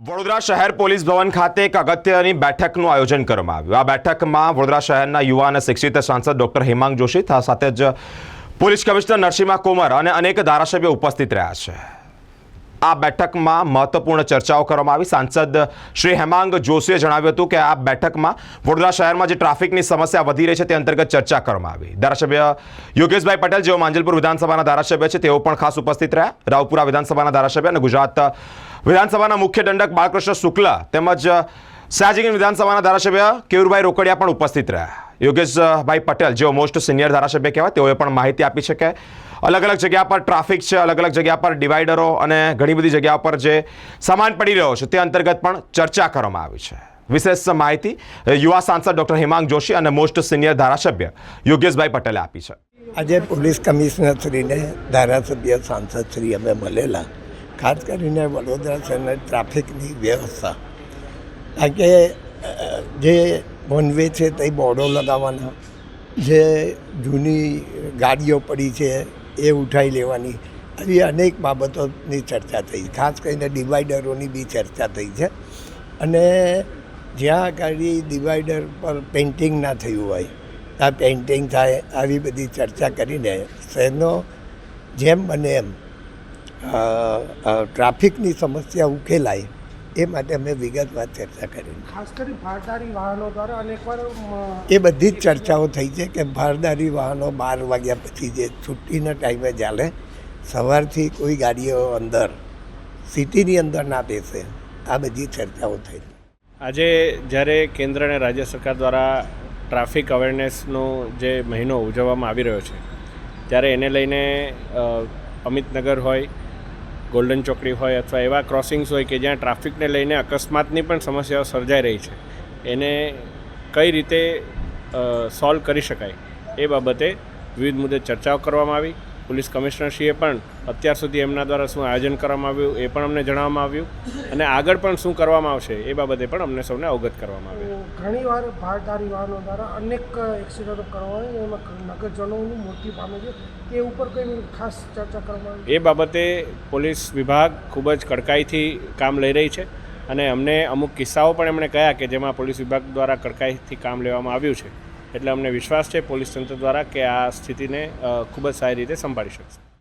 વડોદરા શહેર પોલીસ ભવન ખાતે એક અગત્યની બેઠકનું આયોજન કરવામાં આવ્યું. આ બેઠકમાં વડોદરા શહેરના યુવા અને શિક્ષિત સાંસદ ડોક્ટર હેમાંગ જોશી સાથે જ પોલીસ કમિશનર નરસિંહા કોમર અને અનેક ધારાસભ્યો ઉપસ્થિત રહ્યા છે. આ બેઠકમાં મહત્વપૂર્ણ ચર્ચાઓ કરવામાં આવી. સાંસદ શ્રી હેમાંગ જોશીએ જણાવ્યું હતું કે આ બેઠકમાં વડોદરા શહેરમાં જે ટ્રાફિકની સમસ્યા વધી રહી છે તે અંતર્ગત ચર્ચા કરવામાં આવી. ધારાસભ્ય યોગેશભાઈ પટેલ, જેઓ માંજલપુર વિધાનસભાના ધારાસભ્ય છે, તેઓ પણ ખાસ ઉપસ્થિત રહ્યા. રાવપુરા વિધાનસભાના ધારાસભ્ય અને ગુજરાત વિધાનસભાના મુખ્ય દંડક બાળકૃષ્ણ શુક્લ તેમજ સાજીગીન વિધાનસભાના ધારાસભ્ય કેયુરભાઈ રોકડિયા પણ ઉપસ્થિત રહ્યા. યોગેશભાઈ પટેલ, જેઓ મોસ્ટ સિનિયર ધારાસભ્ય કહેવાય, તેઓએ પણ માહિતી આપી છે કે અલગ અલગ જગ્યા પર ટ્રાફિક છે અલગ અલગ જગ્યા પર ડિવાઈડરો અને ઘણી બધી જગ્યા પર જે સામાન પડી રહ્યો છે, તે અંતર્ગત પણ ચર્ચા કરવામાં આવી છે. વિશેષ માહિતી યુવા સાંસદ ડોક્ટર હેમાંગ જોશી અને મોસ્ટ સિનિયર ધારાસભ્ય યોગેશભાઈ પટેલે આપી છે. આજે પોલીસ કમિશનર શ્રીને ધારાસભ્ય સાંસદ શ્રી અમે મળેલા, ખાસ કરીને વડોદરા શહેરના ટ્રાફિકની વ્યવસ્થા. કારણ કે જે વનવે છે તે બોર્ડો લગાવવાના. જે જૂની ગાડીઓ પડી છે એ ઉઠાવી લેવાની. આવી અનેક બાબતોની ચર્ચા થઈ. ખાસ કરીને ડિવાઈડરોની બી ચર્ચા થઈ છે. અને જ્યાં ગાડી ડિવાઈડર પર પેઇન્ટિંગ ના થયું હોય, આ પેઇન્ટિંગ થાય, આવી બધી ચર્ચા કરીને શહેરનો જેમ બને એમ ટ્રાફિકની સમસ્યા ઉકેલાય. એ માટે અમે વિગતવાર ચર્ચા કરી. ખાસ કરી ભારદારી વાહનો દ્વારા અનેકવાર એ બધી જ ચર્ચાઓ થઈ છે કે ભારદારી વાહનો બાર વાગ્યા પછી જે છુટ્ટીના ટાઈમે ચાલે સવારથી કોઈ ગાડીઓ અંદર સિટીની અંદર ના બેસે આ બધી ચર્ચાઓ થઈ. આજે જ્યારે કેન્દ્ર અને રાજ્ય સરકાર દ્વારા ટ્રાફિક અવેરનેસનો જે મહિનો ઉજવવામાં આવી રહ્યો છે ત્યારે એને લઈને અમિતનગર હોય ગોલ્ડન ચોકડી હોય અથવા એવા ક્રોસિંગ્સ હોય કે જ્યાં ટ્રાફિકને લઈને અકસ્માતની પણ સમસ્યાઓ સર્જાઈ રહી છે, એને કઈ રીતે સોલ્વ કરી શકાય એ બાબતે વિવિધ મુદ્દે ચર્ચાઓ કરવામાં આવી. પોલીસ કમિશનરશ્રીએ પણ અત્યાર સુધી એમના દ્વારા શું આયોજન કરવામાં આવ્યું એ પણ અમને જણાવવામાં આવ્યું. અને આગળ પણ શું કરવામાં આવશે એ બાબતે પણ અમને સૌને અવગત કરવામાં આવ્યું. ઘણીવાર ભારદારી વાહનો દ્વારા અનેક એક્સિડન્ટો કરવા હોય એમાં નગરજનોનું મૃત્યુ પામે છે. તે ઉપર કંઈ ખાસ ચર્ચા કરવામાં આવી? એ બાબતે પોલીસ વિભાગ ખૂબ જ કડકાઈથી કામ લઈ રહી છે. અને અમને અમુક કિસ્સાઓ પણ એમણે કહ્યા કે જેમાં પોલીસ વિભાગ દ્વારા કડકાઈથી કામ લેવામાં આવ્યું છે. એટલે અમને વિશ્વાસ છે પોલીસ તંત્ર દ્વારા કે આ સ્થિતિને ખૂબ જ સારી રીતે સંભાળી શકશે.